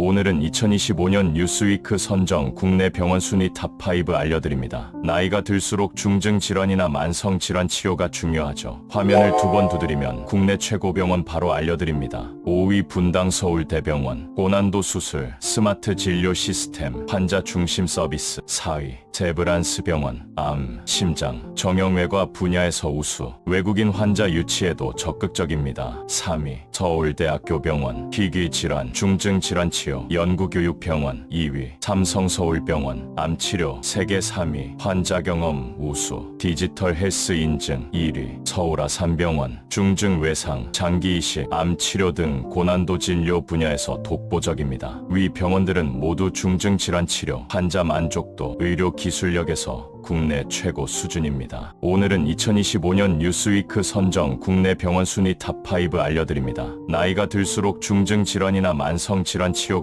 오늘은 2025년 뉴스위크 선정 국내 병원 순위 탑5 알려드립니다. 나이가 들수록 중증 질환이나 만성 질환 치료가 중요하죠. 화면을 두 번 두드리면 국내 최고 병원 바로 알려드립니다. 5위 분당 서울대병원, 고난도 수술, 스마트 진료 시스템, 환자 중심 서비스. 4위 제브란스 병원, 암, 심장, 정형외과 분야에서 우수, 외국인 환자 유치에도 적극적입니다. 3위 서울대학교 병원, 희귀질환, 중증질환치료, 연구교육병원 2위 삼성서울병원, 암치료 세계 3위, 환자 경험 우수, 디지털 헬스 인증 1위 서울아산병원, 중증외상, 장기이식, 암치료 등 고난도 진료 분야에서 독보적입니다. 위 병원들은 모두 중증질환 치료, 환자 만족도, 의료 기술력에서 국내 최고 수준입니다. 오늘은 2025년 뉴스위크 선정 국내 병원 순위 탑5 알려드립니다. 나이가 들수록 중증 질환이나 만성 질환 치료